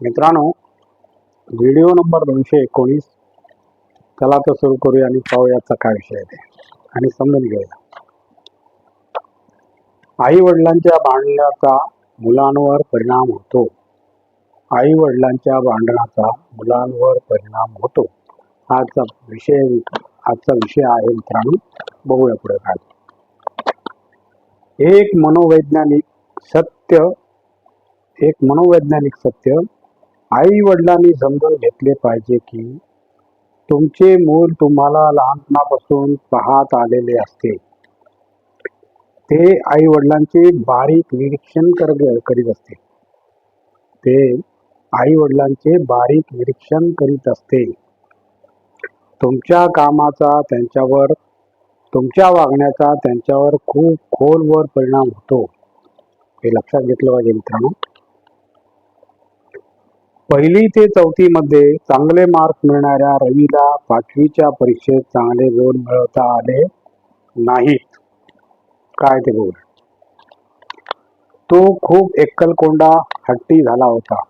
मित्रांनो video number दोनशे एकोणीस. चला तर सुरू करूया आणि पाहूयाचा काय विषय आहे ते. आणि समजून घेऊया. आई वडिलांच्या भांडणाचा मुलांवर परिणाम होतो. आई वडिलांच्या भांडणाचा मुलांवर परिणाम होतो. आजचा विषय आजचा विषय आहे मित्रांनो बघूया पुढे काय एक मनोवैज्ञानिक सत्य एक मनोवैज्ञानिक सत्य आई वडिलांनी समजून घेतले पाहिजे की तुमचे मूल तुम्हाला लहानपणापासून पाहत आलेले असते ते आई वडिलांचे बारीक निरीक्षण कर करीत असते ते आई वडिलांचे बारीक निरीक्षण करीत असते तुमच्या कामाचा त्यांच्यावर तुमच्या वागण्याचा त्यांच्यावर खूप खोलवर परिणाम होतो. हे लक्षात घेतलं पाहिजे मित्रांनो. पहिली ते चौथी मध्ये चांगले मार्क मिळणाऱ्या रवीला पाचवीच्या परीक्षेत चांगले गुण मिळवता आले नाहीत. काय ते बोल तो खूप एकलकोंडा हट्टी झाला होता.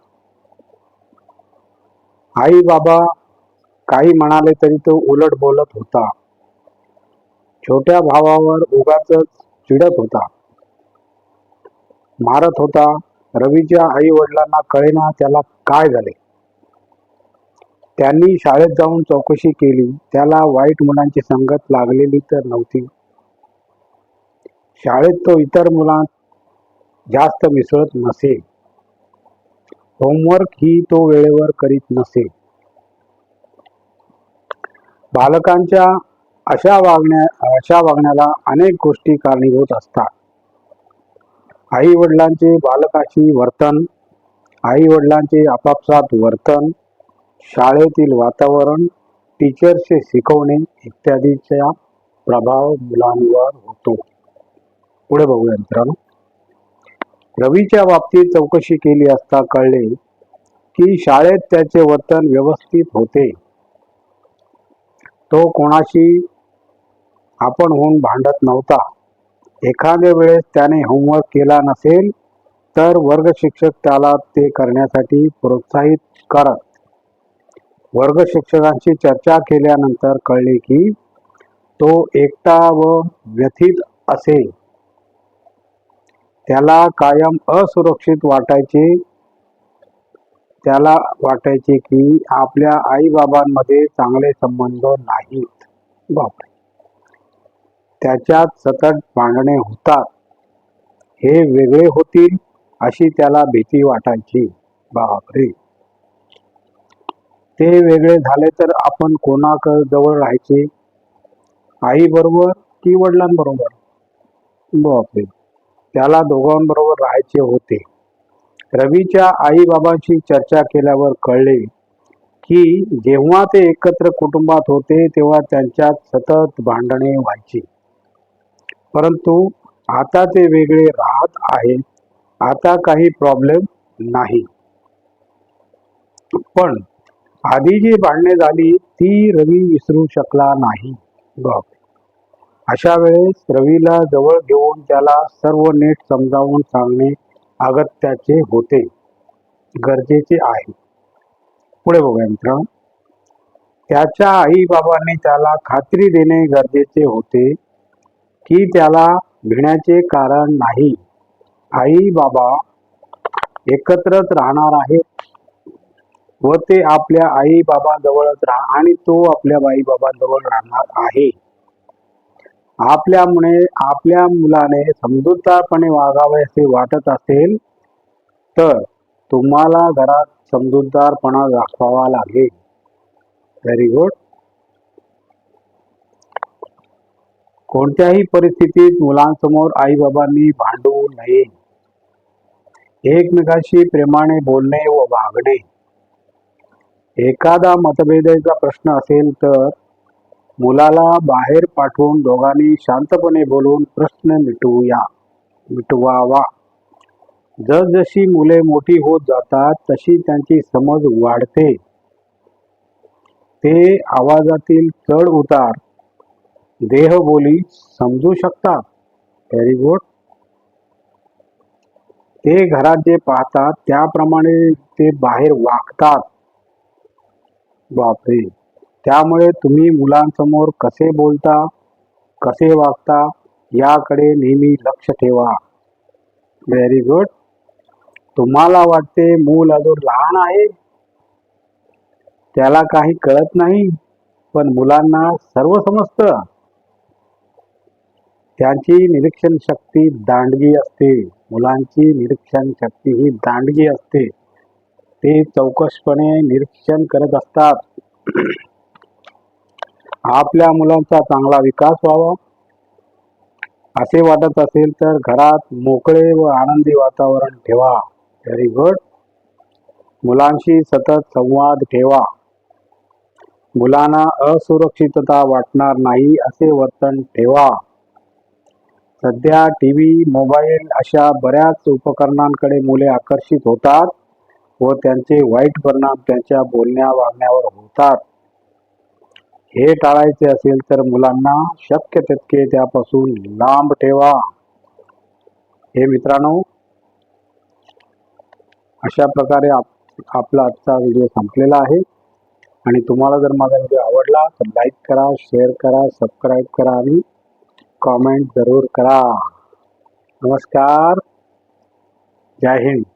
आई बाबा काही म्हणाले तरी तो उलट बोलत होता. छोट्या भावावर उगाच चिडत होता. मारत होता. रवीच्या आई वडिलांना कळेना त्याला काय झाले? त्यांनी शाळेत जाऊन चौकशी केली. त्याला वाईट मुलांची संगत लागलेली तर नव्हती. शाळेत तो इतर मुलां जास्त मिसळत नसे. होमवर्क ही तो वेळेवर करीत नसे. बालकांच्या अशा वागण्या अशा वागण्याला अनेक गोष्टी कारणीभूत असतात. आई वडिलांचे बालकाशी वर्तन आई वडिलांचे आपापसात वर्तन शाळेतील वातावरण टीचरचे शिकवणे इत्यादीचा प्रभाव मुलांवर होतो. पुढे बघूया मित्रांनो. रवीच्या बाबतीत चौकशी केली असता कळले की शाळेत त्याचे वर्तन व्यवस्थित होते. तो कोणाशी आपण होऊन भांडत नव्हता. एखाद्या वेळेस त्याने होमवर्क केला नसेल तर वर्ग शिक्षक त्याला ते करण्यासाठी प्रोत्साहित करत. वर्ग शिक्षकांशी चर्चा केल्यानंतर कळले की तो एकटा व व्यथित असे. त्याला कायम असुरक्षित वाटायचे. त्याला वाटायचे की आपल्या आई बाबांमध्ये चांगले संबंध नाहीत. बापरे! त्याच्यात सतत भांडणे होतात. हे वेगळे होतील. अशी त्याला भीती वाटायची. बापरे! ते वेगळे झाले तर आपण कोणाक जवळ राहायचे? आई बरोबर की वडिलांबरोबर? बापरे! त्याला दोघांबरोबर राहायचे होते. रवीच्या आई बाबांशी चर्चा केल्यावर कळले की जेव्हा ते एकत्र कुटुंबात होते तेव्हा त्यांच्यात सतत भांडणे व्हायची. परंतु आता ते वेगळे राहत आहेत. आता काही प्रॉब्लेम नाही. पण आधी जी भांडणे झाली ती रवी विसरू शकला नाही. बाप अशा वेळेस रवीला जवळ घेऊन त्याला सर्व नीट समजावून सांगणे अगत्याचे होते. गरजेचे आहे. पुढे बघूया मित्र त्याच्या आई बाबांनी त्याला खात्री देणे गरजेचे होते की त्याला भिण्याचे कारण नाही. आई बाबा एकत्रच राहणार आहेत. व ते आपल्या आई बाबांजवळच राह आणि तो आपल्या आई बाबांजवळ राहणार आहे. आपल्यामुळे आपल्या मुलाने समजूतदारपणे वागावे असे वाटत असेल तर तुम्हाला घरात समजूतदारपणा दाखवावा लागेल. व्हेरी गुड कोणत्याही परिस्थितीत मुलांसमोर आई बाबांनी भांडू नये. एकमेकाशी प्रेमाने बोलणे व वागणे. एखादा मतभेदाचा प्रश्न असेल तर मुलाला बाहेर पाठवून दोघांनी शांतपणे बोलून प्रश्न मिटवूया मिटवावा. जसजशी मुले मोठी होत जातात तशी त्यांची समज वाढते. ते आवाजातील चढ उतार देहबोली समजू शकतात. व्हेरी गुड ते घरात जे पाहतात त्याप्रमाणे ते बाहेर वागतात. बापरे! त्यामुळे तुम्ही मुलांसमोर कसे बोलता कसे वागता याकडे नेहमी लक्ष ठेवा. व्हेरी गुड तुम्हाला वाटते मूल अजून लहान आहे? त्याला काही कळत नाही पण मुलांना सर्व समजतं. त्यांची निरीक्षण शक्ती दांडगी असते. मुलांची निरीक्षण शक्ती ही दांडगी असते. ते चौकसपणे निरीक्षण करत असतात. आपल्या मुलांचा चांगला विकास व्हावा. असे वाटत असेल तर घरात मोकळे व आनंदी वातावरण ठेवा. व्हेरी गुड मुलांशी सतत संवाद ठेवा. मुलांना असुरक्षितता वाटणार नाही असे वर्तन ठेवा. सध्या टी व्ही मोबाईल अशा बऱ्याच उपकरणांकडे मुले आकर्षित होतात व त्यांचे वाईट परिणाम त्यांच्या बोलण्या वागण्यावर होतात. हे टाळायचे असेल तर मुलांना शक्य तितके त्यापासून लांब ठेवा. हे मित्रांनो अशा प्रकारे आप आपला आजचा व्हिडिओ संपलेला आहे. आणि तुम्हाला जर माझा व्हिडिओ आवडला तर लाईक करा शेअर करा सबस्क्राईब करा आणि कॉमेंट जरूर करा. नमस्कार. जय हिंद.